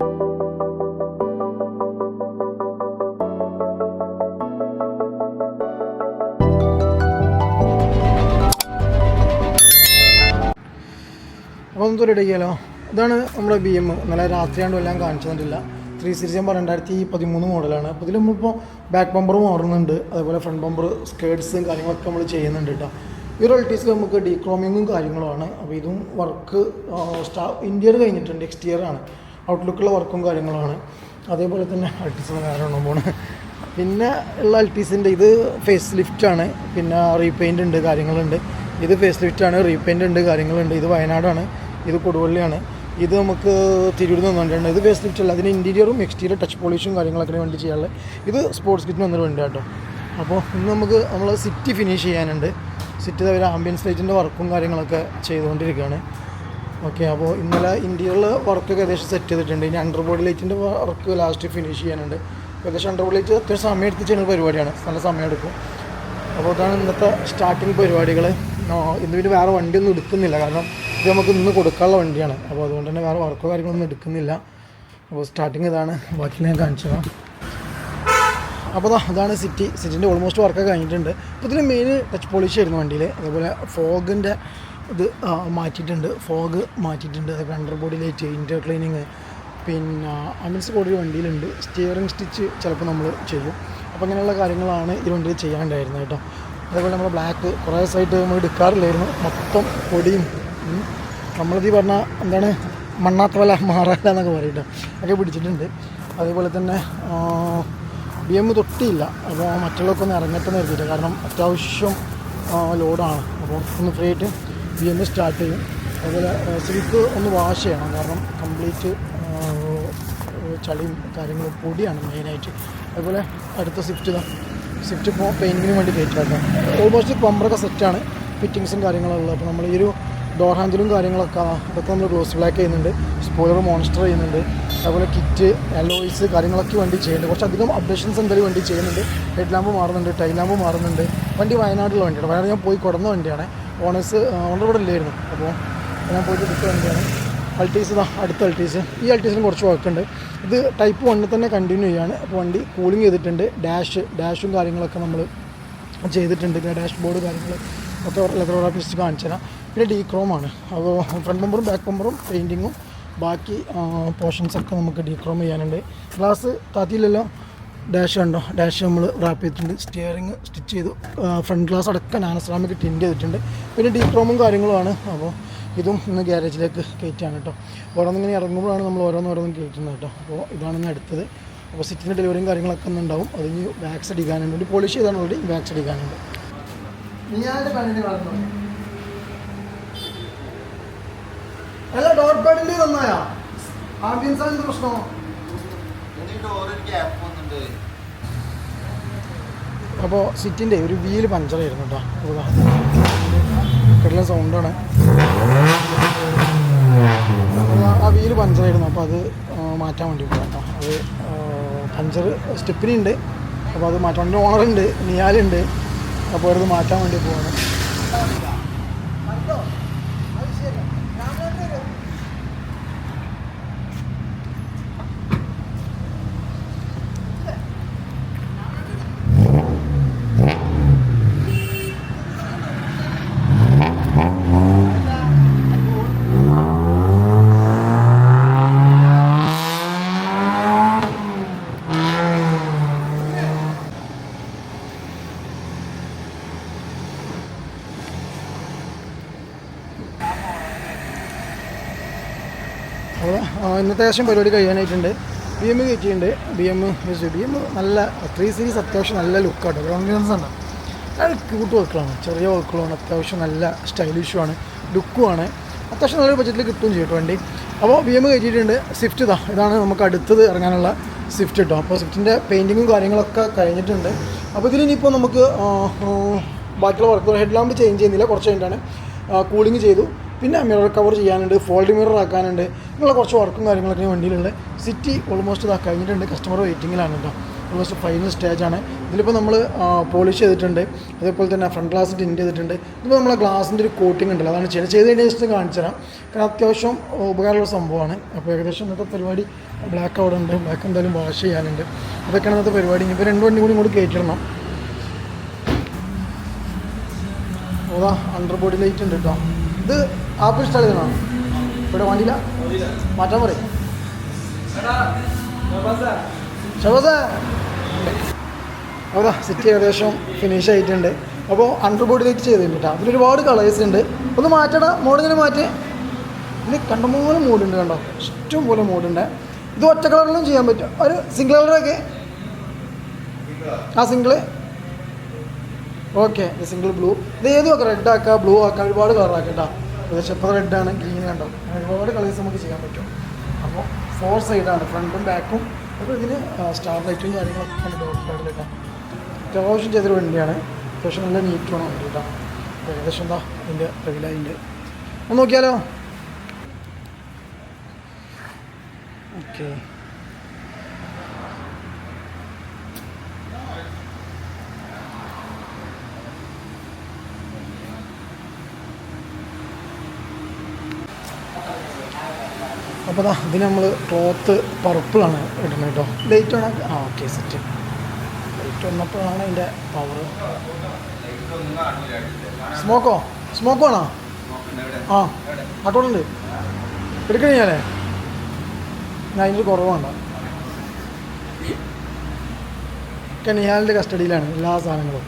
അപ്പോൾ നമുക്ക് റെഡി ചെയ്യാലോ ഇതാണ് നമ്മുടെ ബി എം നല്ല രാത്രിയാണ്ടും എല്ലാം കാണിച്ചു തന്നിട്ടില്ല. ത്രീ സീരീസ് ഞാൻ രണ്ടായിരത്തി പതിമൂന്ന് മോഡലാണ് അപ്പോൾ ഇതിൽ നമ്മളിപ്പോൾ ബാക്ക് ബമ്പർ മാറുന്നുണ്ട് അതേപോലെ ഫ്രണ്ട് ബമ്പർ സ്കേർട്സും കാര്യങ്ങളൊക്കെ നമ്മൾ ചെയ്യുന്നുണ്ട് കേട്ടോ ഈ റൊൾട്ടീസ് നമുക്ക് ഡീക്രോമിങ്ങും കാര്യങ്ങളുമാണ്. അപ്പോൾ ഇതും വർക്ക് സ്റ്റാ ഇന്റീരിയർ കഴിഞ്ഞിട്ടുണ്ട് എക്സ്റ്റീരിയർ ആണ്. ഔട്ട്ലുക്കുള്ള വർക്കും കാര്യങ്ങളുമാണ്. അതേപോലെ തന്നെ അൾട്ടീസിന് വേറെ എണ്ണം പോണ്. പിന്നെ ഉള്ള അൾട്ടീസിന്റെ ഇത് ഫേസ് ലിഫ്റ്റാണ് പിന്നെ റീപെയിന്റ് ഉണ്ട് കാര്യങ്ങളുണ്ട്. ഇത് ഫേസ് ലിഫ്റ്റാണ് റീപെയിന്റ് ഉണ്ട് കാര്യങ്ങളുണ്ട്. ഇത് വയനാടാണ് ഇത് കൊടുവള്ളിയാണ്. ഇത് നമുക്ക് തിരൂരിൽ നിന്ന് വന്നിട്ടുണ്ട്. ഇത് ഫേസ് ലിഫ്റ്റ് അല്ല അതിന് ഇന്റീരിയറും എക്സ്റ്റീരിയർ ടച്ച് പോളിഷും കാര്യങ്ങളൊക്കെ വേണ്ടി ചെയ്യാനുള്ളത് ഇത് സ്പോർട്സ് കിറ്റിന് വന്നിട്ട് വണ്ടി കേട്ടോ അപ്പോൾ ഇന്ന് നമുക്ക് നമ്മൾ സിറ്റി ഫിനിഷ് ചെയ്യാനുണ്ട്. സിറ്റി അവർ ആംബിയൻസ് ലൈറ്റിന്റെ വർക്കും കാര്യങ്ങളൊക്കെ ചെയ്തുകൊണ്ടിരിക്കുകയാണ് ഓക്കെ അപ്പോൾ ഇന്നലെ ഇന്ത്യയിലുള്ള വർക്കൊക്കെ ഏകദേശം സെറ്റ് ചെയ്തിട്ടുണ്ട്. ഇനി അണ്ടർ ബോഡി ലൈറ്റിന്റെ വർക്ക് ലാസ്റ്റ് ഫിനിഷ് ചെയ്യാനുണ്ട്. ഏകദേശം അണ്ടർ ബോഡി ലൈറ്റ് അത്യാവശ്യം സമയം എടുത്ത് ചെയ്യുന്ന പരിപാടിയാണ്. നല്ല സമയം എടുക്കും. അപ്പോൾ അതാണ് ഇന്നത്തെ സ്റ്റാർട്ടിങ് പരിപാടികൾ ഇന്ന് പിന്നെ വേറെ വണ്ടിയൊന്നും എടുക്കുന്നില്ല. കാരണം ഇത് നമുക്ക് ഇന്ന് കൊടുക്കാനുള്ള വണ്ടിയാണ്. അപ്പോൾ അതുകൊണ്ട് തന്നെ വേറെ വർക്കോ കാര്യങ്ങളൊന്നും എടുക്കുന്നില്ല. അപ്പോൾ സ്റ്റാർട്ടിങ് ഇതാണ്. ബാക്കി ഞാൻ കാണിച്ചു അപ്പോൾ അതാണ് സിറ്റി സിറ്റിന്റെ ഓൾമോസ്റ്റ് വർക്കൊക്കെ കഴിഞ്ഞിട്ടുണ്ട്. അപ്പോൾ ഇതിൽ മെയിൻ ടച്ച് പോളിഷ് ആയിരുന്നു വണ്ടിയിൽ അതേപോലെ ഫോഗിന്റെ ഇത് മാറ്റിയിട്ടുണ്ട്. ഫോഗ് മാറ്റിയിട്ടുണ്ട്. അതേപോലെ under body light inter cleaning പിന്നെ അമിൻസ് ബോഡി വണ്ടിയിലുണ്ട്. സ്റ്റിയറിംഗ് സ്റ്റിച്ച് ചിലപ്പോൾ നമ്മൾ ചെയ്യും. അപ്പോൾ അങ്ങനെയുള്ള കാര്യങ്ങളാണ് ഈ വണ്ടിയിൽ ചെയ്യാണ്ടായിരുന്നത് കേട്ടോ. അതേപോലെ നമ്മൾ ബ്ലാക്ക് കുറേ ദിവസമായിട്ട് നമ്മൾ എടുക്കാറില്ലായിരുന്നു. മൊത്തം പൊടിയും നമ്മളത് ഈ പറഞ്ഞ എന്താണ് മണ്ണാത്ത പോലെ മാറാല എന്നൊക്കെ പറയും കേട്ടോ. ഒക്കെ പിടിച്ചിട്ടുണ്ട്. അതേപോലെ തന്നെ ബി എം തൊട്ടിയില്ല. അപ്പോൾ മറ്റുള്ളവർക്കൊന്നും ഇറങ്ങട്ടെന്ന് ഇറങ്ങട്ടെ കരുതിയിട്ട് കാരണം അത്യാവശ്യം ലോഡാണ് അപ്പോൾ ഒന്ന് ഫ്രീ ആയിട്ട് ബി എം സ്റ്റാർട്ട് ചെയ്യും. അതുപോലെ സിൽക്ക് ഒന്ന് വാഷ് ചെയ്യണം. കാരണം കംപ്ലീറ്റ് ചളിയും കാര്യങ്ങളും പൊടിയാണ് മെയിനായിട്ട് അതുപോലെ അടുത്ത സ്വിഫ്റ്റ് ഇതാ. സ്വിഫ്റ്റ് ഇപ്പോൾ പെയിന്റിങ്ങിന് വേണ്ടി കയറ്റാട്ടോ ഓൾമോസ്റ്റ് പമ്പറൊക്കെ സെറ്റാണ് ഫിറ്റിങ്സും കാര്യങ്ങളുള്ളത് അപ്പോൾ നമ്മൾ ഈ ഒരു ഡോർ ഹാൻഡിലും കാര്യങ്ങളൊക്കെ അതൊക്കെ നമ്മൾ ഗ്ലോസ് ബ്ലാക്ക് ചെയ്യുന്നുണ്ട്. സ്പോയിലർ മോണിസ്റ്റർ ചെയ്യുന്നുണ്ട്. അതുപോലെ കിറ്റ് അലോയ്സ് കാര്യങ്ങളൊക്കെ വേണ്ടി ചെയ്യുന്നുണ്ട്. കുറച്ചധികം അപ്ഡേഷൻസ് എന്തായാലും വേണ്ടി ചെയ്യുന്നുണ്ട്. ഹെഡ് ലാമ്പ് മാറുന്നുണ്ട് ടൈ ലാമ്പ് മാറുന്നുണ്ട്. വണ്ടി വയനാട്ടിലുള്ള വണ്ടിയാണ്. വയനാട് ഞാൻ പോയി കൊടുന്ന വണ്ടിയാണ്. ഓണേഴ്സ് ഓണർ ഇവിടെ ഇല്ലായിരുന്നു. അപ്പോൾ ഞാൻ പോയിട്ട് എടുത്ത വണ്ടിയാണ്. അൾട്ടീസ് ഇതാ അടുത്ത അൾട്ടീസ്. ഈ അൾട്ടീസിന് കുറച്ച് വർക്കുണ്ട് ഇത് ടൈപ്പ് വണ്ണിൽ തന്നെ കണ്ടിന്യൂ ചെയ്യാണ്. അപ്പോൾ വണ്ടി കൂളിംഗ് ചെയ്തിട്ടുണ്ട്. ഡാഷ് ഡാഷും കാര്യങ്ങളൊക്കെ നമ്മൾ ചെയ്തിട്ടുണ്ട്. ഡാഷ് ബോർഡ് കാര്യങ്ങൾ ഒക്കെ ലെതർ ഓഫീസ് കാണിച്ചു തരാം. പിന്നെ ഡീ ക്രോമാണ് അപ്പോൾ ഫ്രണ്ട് ബമ്പറും ബാക്ക് ബമ്പറും പെയിന്റിങ്ങും ബാക്കി പോർഷൻസൊക്കെ നമുക്ക് ഡീ ക്രോം ചെയ്യാനുണ്ട്. ഗ്ലാസ് താത്തിയില്ലല്ലോ. ഡാഷ് കണ്ടോ? ഡാഷ് നമ്മൾ റാപ്പ് ചെയ്തിട്ടുണ്ട്. സ്റ്റിയറിങ് സ്റ്റിച്ച് ചെയ്തു. ഫ്രണ്ട് ഗ്ലാസ് അടക്കം നാനസ്രാമിക്ക് ടിൻഡ് ചെയ്തിട്ടുണ്ട്. പിന്നെ ഡീ ക്രോമും കാര്യങ്ങളുമാണ്. അപ്പോൾ ഇതും ഇന്ന് ഗ്യാരേജിലേക്ക് കയറ്റിയാണ് കേട്ടോ. ഓരോന്നിങ്ങനെ ഇറങ്ങുമ്പോഴാണ് നമ്മൾ ഓരോന്നോരോന്നും കയറ്റുന്നത് കേട്ടോ. അപ്പോൾ ഇതാണ് ഇന്ന് അടുത്തത്. അപ്പോൾ സിറ്റിന്റെ ഡെലിവറിയും കാര്യങ്ങളൊക്കെ ഒന്നും ഉണ്ടാവും. അത് ഇനി വാക്സ് അടിക്കാനുണ്ട് ഒരു പോളിഷ് ചെയ്താണ് ഓൾറെഡി വാക്സ് അടിക്കാനുണ്ട് അല്ല ഡോട്ട് പാഡിന്റെ നന്നായാ? ആംബിയൻസ് ആണ് പ്രശ്നമോ അപ്പോൾ സിറ്റിന്റെ ഒരു വീൽ പഞ്ചറായിരുന്നു കേട്ടോ കിടല സൗണ്ടാണ് ആ വീൽ പഞ്ചറായിരുന്നു അപ്പോൾ അത് മാറ്റാൻ വേണ്ടി കേട്ടോ അത് പഞ്ചർ സ്റ്റെപ്പിനുണ്ട് അപ്പോൾ അത് മാറ്റാൻ വേണ്ടി ഓണറുണ്ട് നിയാലുണ്ട് അപ്പോൾ അത് മാറ്റാൻ വേണ്ടി പോവാണ്. ഇന്നത്തെ ഏകദേശം പരിപാടി കഴിയാനായിട്ടുണ്ട്. B M കയറ്റിയിട്ടുണ്ട് B M S B M നല്ല ത്രീ സീരീസ് അത്യാവശ്യം നല്ല ലുക്കാണ് കോൺഫിഡൻസ് ആണ്. നല്ല ക്യൂട്ട് വർക്കുകളാണ് ചെറിയ വർക്കുകളാണ് അത്യാവശ്യം നല്ല സ്റ്റൈലിഷുമാണ് ലുക്കുമാണ് അത്യാവശ്യം നല്ലൊരു ബഡ്ജറ്റിൽ കിട്ടുകയും ചെയ്യും വണ്ടി. അപ്പോൾ ബി എം കയറ്റിയിട്ടുണ്ട് സ്വിഫ്റ്റ് ഇതാ. ഇതാണ് നമുക്ക് അടുത്തത് ഇറങ്ങാനുള്ള സ്വിഫ്റ്റ് കിട്ടും അപ്പോൾ സ്വിഫ്റ്റിന്റെ പെയിന്റിങ്ങും കാര്യങ്ങളൊക്കെ കഴിഞ്ഞിട്ടുണ്ട്. അപ്പോൾ ഇതിലിനിയിപ്പോൾ നമുക്ക് ബാക്കിയുള്ള വർക്കുകൾ ഹെഡ് ലാമ്പ് ചേഞ്ച് ചെയ്യുന്നില്ല. കുറച്ച് കഴിഞ്ഞിട്ടാണ് കൂളിംഗ് ചെയ്തു. പിന്നെ മിറർ കവർ ചെയ്യാനുണ്ട് ഫോൾഡ് മിറർ ആക്കാനുണ്ട്. ഇങ്ങനെയുള്ള കുറച്ച് വർക്കും കാര്യങ്ങളൊക്കെ വണ്ടിയിലുള്ള സിറ്റി ഓൾമോസ്റ്റ് ഇതാ കഴിഞ്ഞിട്ടുണ്ട്. കസ്റ്റമർ വെയിറ്റിങ്ങിലാണ് കേട്ടോ ഓൾമോസ്റ്റ് ഫൈനൽ സ്റ്റേജ് സ്റ്റേജാണ് ഇതിലിപ്പോൾ നമ്മൾ പോളിഷ് ചെയ്തിട്ടുണ്ട്. അതേപോലെ തന്നെ ഫ്രണ്ട് ഗ്ലാസ് ടിന്റ് ചെയ്തിട്ടുണ്ട്. ഇതിപ്പോൾ നമ്മളെ ഗ്ലാസിന്റെ ഒരു കോട്ടിംഗ് ഉണ്ടല്ലോ. അതാണ് ചെയ്യുന്നത് ചെയ്ത് കഴിഞ്ഞ ജസ്റ്റ് കാണിച്ചു തരാം കാരണം അത്യാവശ്യം ഉപകാരമുള്ള സംഭവമാണ്. അപ്പോൾ ഏകദേശം ഇന്നത്തെ പരിപാടി ബ്ലാക്ക് അവിടെ ഉണ്ട്. ബ്ലാക്ക് എന്തായാലും വാഷ് ചെയ്യാനുണ്ട്. അതൊക്കെയാണ് ഇന്നത്തെ പരിപാടി. ഇപ്പോൾ രണ്ട് വണ്ടി കൂടി ഇങ്ങോട്ട് കയറ്റിടണം അതാ അണ്ടർ ബോഡി ലൈറ്റ് ഉണ്ട് കേട്ടോ ഇത് ആപ്പിൾ ഇൻസ്റ്റാൾ ചെയ്യണം ഇവിടെ വണ്ടിയില്ല മാറ്റാൻ പറയും. അതാ സിറ്റി ഏകദേശം ഫിനിഷ് ആയിട്ടുണ്ട്. അപ്പോൾ അണ്ടർ ബോഡി ലൈറ്റ് ചെയ്തിട്ടുണ്ട് കേട്ടോ അതിൽ ഒരുപാട് കളേഴ്സ് ഉണ്ട്. ഒന്ന് മാറ്റടാ മോഡിങ്ങനെ മാറ്റി. ഇത് കണ്ടുപോലെ മോഡുണ്ട് കണ്ടോ? ഇഷ്ടം പോലെ മോഡുണ്ട് ഇത് ഒറ്റ കളറിലും ചെയ്യാൻ പറ്റും. ഒരു സിംഗിൾ കളറൊക്കെ ആ സിംഗിൾ ഓക്കെ സിംഗിൾ ബ്ലൂ ഇത് ഏത് നോക്കാം റെഡ് ആക്കാം ബ്ലൂ ആക്കാം ഒരുപാട് കളർ ആക്കാം കേട്ടോ ഏകദേശം ഇപ്പോൾ റെഡ് ആണ് ഗ്രീൻ കണ്ടോ? ഒരുപാട് കളേഴ്സ് നമുക്ക് ചെയ്യാൻ പറ്റും. അപ്പോൾ ഫോർ സൈഡാണ് ഫ്രണ്ടും ബാക്കും അപ്പോൾ ഇതിന് സ്റ്റാർ ലൈറ്റും കാര്യങ്ങളൊക്കെ ഉണ്ട് ഡോട്ട് അത്യാവശ്യം ചെയ്തൊരു വണ്ടിയാണ്. അത്യാവശ്യം നല്ല നീറ്റ് വേണം വണ്ടി കേട്ടോ. ഏകദേശം എന്താ ഇതിന്റെ റെഗുലായിന്റെ ഒന്ന് നോക്കിയാലോ? ഓക്കെ അപ്പോൾ ദാ ഇതിന് നമ്മൾ ക്ലോത്ത് പർപ്പിളാണ് ഇടുന്നത് കേട്ടോ ലൈറ്റ് ആണ് ആ ഓക്കെ സെറ്റ് ലൈറ്റ് വന്നപ്പോഴാണ് അതിന്റെ പവർ സ്മോക്കോ സ്മോക്ക് വേണോ? ആ ആട്ടോളുണ്ട്. എടുക്കണേ ഞാനേ. ഞാൻ അതിന്റെ കുറവാണ് ഒക്കെ എന്റെ കസ്റ്റഡിയിലാണ് എല്ലാ സാധനങ്ങളും.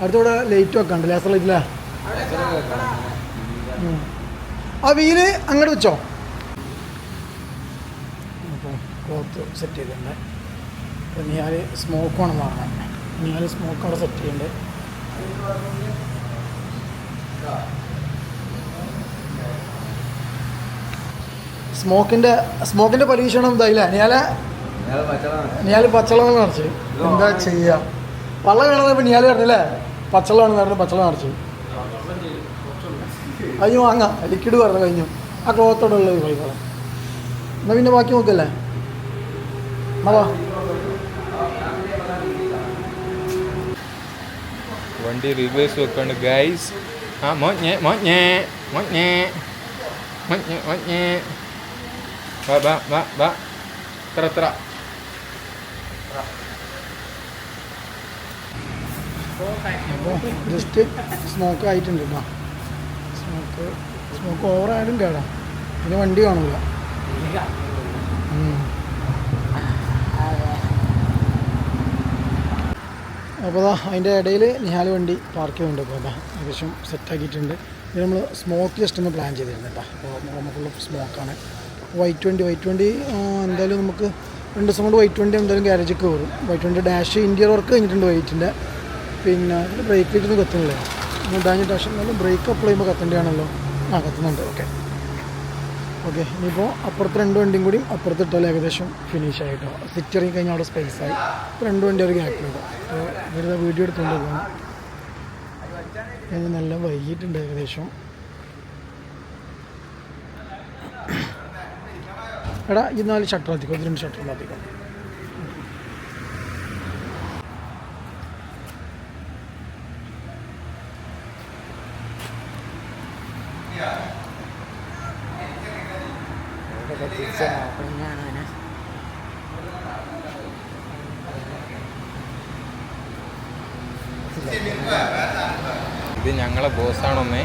അടുത്തൂടെ ലൈറ്റ് വെക്കാണ്ട് ലേസർ ലൈറ്റില്ല ആ വീൽ അങ്ങോട്ട് വെച്ചോ. ക്ലോത്ത് സെറ്റ് ചെയ്തിട്ടുണ്ട്. അപ്പോൾ ഞാൻ സ്മോക്ക് വേണം വാങ്ങാൻ ഞാൻ സ്മോക്ക് അവിടെ സെറ്റ് ചെയ്യുന്നുണ്ട് സ്മോക്കിന്റെ സ്മോക്കിന്റെ പരീക്ഷണം എന്തായില്ല? നിയാലെ നിയാൽ പച്ചളം നിറച്ച് എന്താ ചെയ്യാം? പള്ള കാണുന്നത് ഇപ്പം നിയാൽ പറഞ്ഞല്ലേ? പച്ചളമാണ് പറഞ്ഞത് പച്ചളം നിറച്ച് കഴിഞ്ഞു വാങ്ങാം. ലിക്വിഡ് പറഞ്ഞു കഴിഞ്ഞു. ആ ക്ലോത്തോടുള്ള ഉള്ളത് കളിക്കണം എന്നാൽ പിന്നെ ബാക്കി നോക്കല്ലേ? വണ്ടി റിവേഴ്സ് വെക്കാണ്ട് ഗൈസ് ആ മോഞ്ഞേ മോഞ്ഞേ മോഞ്ഞേ മോഞ്ഞേ മോഞ്ഞേ. വാ വാ വാ വാ. ഇത്ര ഇത്ര. അപ്പോൾ ജസ്റ്റ് സ്മോക്ക് ആയിട്ടുണ്ട് കേട്ടോ സ്മോക്ക് സ്മോക്ക് ഓവറായാലും കേടാ. പിന്നെ വണ്ടി കാണില്ല അപ്പോൾ അതാ അതിന്റെ ഇടയിൽ നിഹാൽ വണ്ടി പാർക്ക് ചെയ്യുന്നുണ്ട് ഇപ്പോൾ അതാ ഏകദേശം സെറ്റാക്കിയിട്ടുണ്ട് ഇത് നമ്മൾ സ്മോക്ക് ജസ്റ്റ് ഒന്ന് പ്ലാൻ ചെയ്തിരുന്നു കേട്ടോ. അപ്പോൾ നമുക്കുള്ള സ്മോക്കാണ് വൈറ്റ് വണ്ടി വൈറ്റ് വണ്ടി എന്തായാലും നമുക്ക് രണ്ട് ദിവസം കൊണ്ട് വൈറ്റ് വണ്ടി എന്തായാലും ഗ്യാരേജൊക്കെ കയറും വൈറ്റ് വണ്ടി ഡാഷ് ഇന്റീരിയർ വർക്ക് കഴിഞ്ഞിട്ടുണ്ട് വൈറ്റിന്റെ പിന്നെ ബ്രേക്ക് ലൈറ്റൊന്നും കത്തുന്നില്ല. ഡാഷ് എന്നാലും ബ്രേക്ക് അപ്ലൈ ചെയ്യുമ്പോൾ കത്തേണ്ടതാണല്ലോ. ആ കത്തുന്നുണ്ട്. ഓക്കെ ഓക്കെ ഇനിയിപ്പോൾ അപ്പുറത്ത് രണ്ട് വണ്ടിയും കൂടി അപ്പുറത്ത് ഇട്ടാൽ ഏകദേശം ഫിനിഷ് ആയിട്ടോ. സിറ്റ് ഇറങ്ങി കഴിഞ്ഞാൽ അവിടെ സ്പേസ് ആയി. രണ്ട് വണ്ടി ഒരു ഗ്യാപ്പിലിടും അപ്പോൾ ഇവരുടെ വീഡിയോ എടുത്തുകൊണ്ട് പോകണം ഞങ്ങൾ നല്ല വൈകിട്ടുണ്ട് ഏകദേശം. എടാ ഇന്നാൽ ഷട്ടർ ഈ നാല് ഷട്ടർ എത്തിക്കോ ഇത് രണ്ട് ഷട്ടർ എത്തിക്കോ ഇത് ഞങ്ങളെ ബോസാണൊന്നേ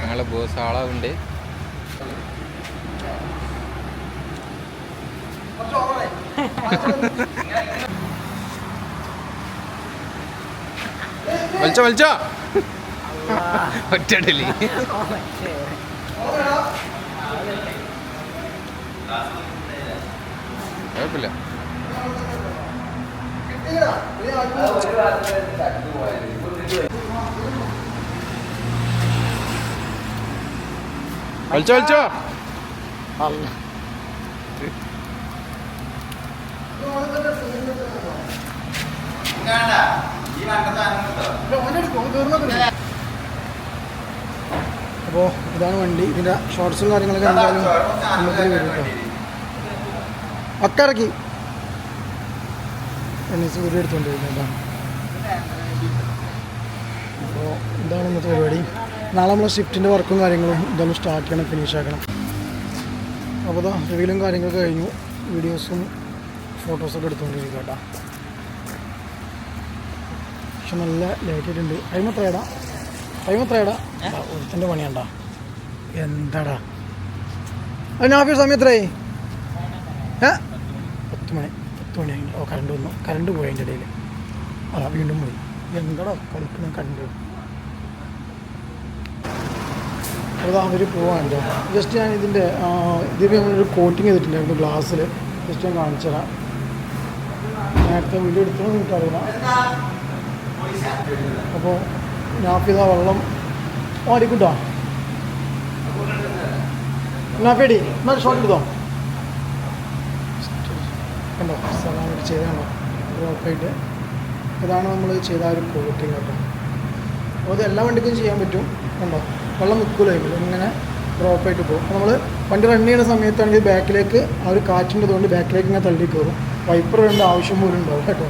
ഞങ്ങളെ ബോസ് ആളാവുണ്ട്. വലിച്ചോ വലിച്ചോ. ഒറ്റടലി കുഴപ്പമില്ല. വലിച്ചോ വലിച്ചോ. അല്ല. ഈ അപ്പോൾ ഇതാണ് വണ്ടി. ഇതിന്റെ ഷോർട്സും കാര്യങ്ങളൊക്കെ എന്തായാലും നമുക്ക് വരും കേട്ടോ. ഒക്കെ ഇറക്കി അപ്പോൾ ഇതാണ് ഇന്നത്തെ പരിപാടി. നാളെ നമ്മൾ ഷിഫ്റ്റിന്റെ വർക്കും കാര്യങ്ങളും ഇതൊന്ന് സ്റ്റാർട്ട് ചെയ്യണം ഫിനിഷ് ആക്കണം. അപ്പോൾ ഇതാ റിവ്യൂലും കാര്യങ്ങളൊക്കെ കഴിഞ്ഞു. വീഡിയോസും ഫോട്ടോസൊക്കെ എടുത്തുകൊണ്ടിരിക്കുക കേട്ടോ. പക്ഷെ നല്ല ലേറ്റ് ആയിട്ടുണ്ട്. ടൈം എത്രയാടാ ടൈം എത്രയാടാ ഒരുത്തിന്റെ പണിയാണ്ടാ. എന്താടാ? അതിന് ഓഫീസ് സമയം എത്രയായി? ഏ? പത്ത് മണി പത്ത് മണി ഓ കറണ്ട് വന്നു. കറണ്ട് പോയി അതിന്റെ ഇടയിൽ. ആ വീണ്ടും പോയി. എന്താടാ കളിക്കുന്ന കണ്ടു? അപ്പോൾ അവർ പോകാനുണ്ടോ ജസ്റ്റ് ഞാൻ ഇതിന്റെ ഇതിൽ നമ്മളൊരു കോട്ടിങ് ചെയ്തിട്ടുണ്ടായിരുന്നു ഗ്ലാസ്സിൽ ജസ്റ്റ് ഞാൻ കാണിച്ചു തരാം നേരത്തെ വീഡിയോ എടുത്തോ എനിക്കറിയില്ല അപ്പോൾ നാഫിത വെള്ളം ഓടിക്കൂട്ടോ നാഫിയടി എന്നാൽ ഷോട്ട് എടുത്തോ? കണ്ടോ? ചെയ്താണോ ഉറപ്പായിട്ട്. ഇതാണ് നമ്മൾ ചെയ്ത ആ ഒരു കോട്ടിങ് കേട്ടോ. അപ്പോൾ അത് എല്ലാ വണ്ടിക്കും ചെയ്യാൻ പറ്റും. കണ്ടോ? വെള്ളം നിൽക്കില്ല ഇങ്ങനെ ഡ്രോപ്പായിട്ട് പോകും. നമ്മൾ വണ്ടി റൺ ചെയ്യുന്ന സമയത്താണെങ്കിൽ ബാക്കിലേക്ക് ആ ഒരു കാറ്റിന്റെ കൊണ്ട് ബാക്കിലേക്ക് ഇങ്ങനെ തള്ളി കയറും. വൈപ്പർ വേണ്ട ആവശ്യം പോലും ഉണ്ടാവും കേട്ടോ.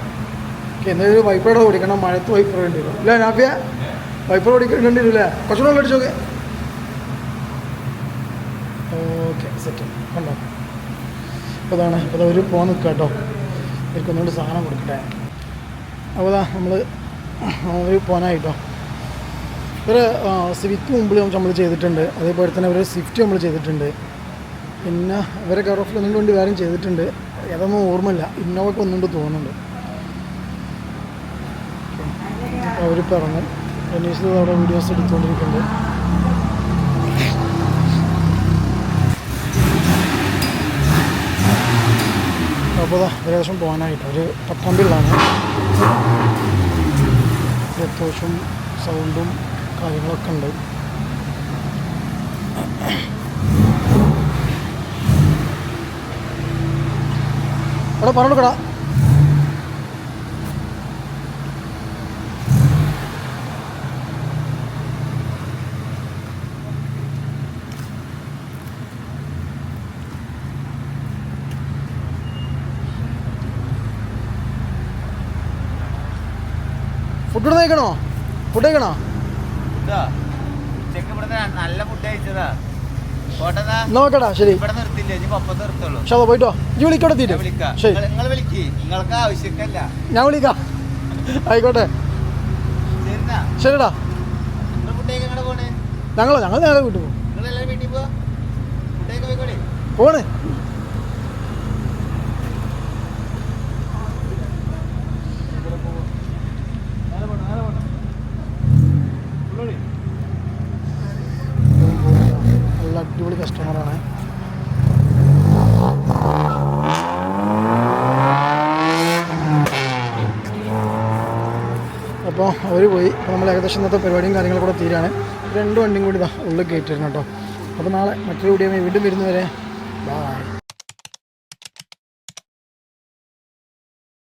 ഓക്കെ എന്തായാലും വൈപ്പറോടെ ഓടിക്കണം. മഴത്ത് വൈപ്പർ വേണ്ടി വരും. ഇല്ല നാഫിയ? വൈപ്പർ ഓടിക്കേണ്ടി വരും അല്ലേ? കുറച്ചുകൂടെ അടിച്ചോക്കെ. ഓക്കെ സെറ്റ് കണ്ടോ? അപ്പോൾ അതാണ് അപ്പോൾ അവർ പോകാൻ നിൽക്കുക കേട്ടോ. ഇവർക്കൊന്നുകൊണ്ട് സാധനം കൊടുക്കട്ടെ. അപ്പോൾ അതാ നമ്മൾ അവർ പോകാനായിട്ടോ ഒരു സിവിക്ക് മുമ്പിൽ നമ്മൾ ചെയ്തിട്ടുണ്ട്. അതേപോലെ തന്നെ ഒരു സ്വിഫ്റ്റ് നമ്മൾ ചെയ്തിട്ടുണ്ട്. പിന്നെ ഇവരെ കവർ ഓഫിൽ ഒന്നുകൊണ്ട് വേണ്ടി വേറെയും ചെയ്തിട്ടുണ്ട്. ഏതൊന്നും ഓർമ്മയില്ല. ഇന്നോവയ്ക്ക് ഒന്നുകൊണ്ട് തോന്നുന്നുണ്ട്. അവരിപ്പോൾ ഇറങ്ങും. അവിടെ വീഡിയോസ് എടുത്തുകൊണ്ടിരിക്കുന്നുണ്ട് അപ്പോൾ ഏകദേശം പോകാനായിട്ട്. ഒരു പട്ടാമ്പിള്ളാണ് അത്യാവശ്യം സൗണ്ടും കാര്യങ്ങളൊക്കെ ഉണ്ട്. അവിടെ പറഞ്ഞു കൊടുക്കടാ ഫുഡ് കഴിക്കണോ? ഫുഡ് കഴിക്കണോ? നല്ല ഫുഡ് കഴിച്ചതാ. നോക്കടാ ശരി. ഷാ പോയിട്ടോ? ഇജ്ജ് ഞാൻ വിളിക്കാം. ശരി. ഞാൻ ആയിക്കോട്ടെ. ശരിടാ. ഞങ്ങളോ? ഞങ്ങൾ നേരെ വീട്ടിൽ പോകും പോണ് നല്ല അടിപൊളി കസ്റ്റമറാണ് അപ്പോൾ അവർ പോയി. അപ്പോൾ നമ്മൾ ഏകദേശം ഇന്നത്തെ പരിപാടിയും കാര്യങ്ങളും കൂടെ തീരാണ്. രണ്ട് വണ്ടിയും കൂടി ഇതാ ഉള്ളിൽ കയറ്റിരുന്നു കേട്ടോ. അപ്പോൾ നാളെ മറ്റൊരു വീഡിയോ വീണ്ടും വരുന്നവരെ. ബായ്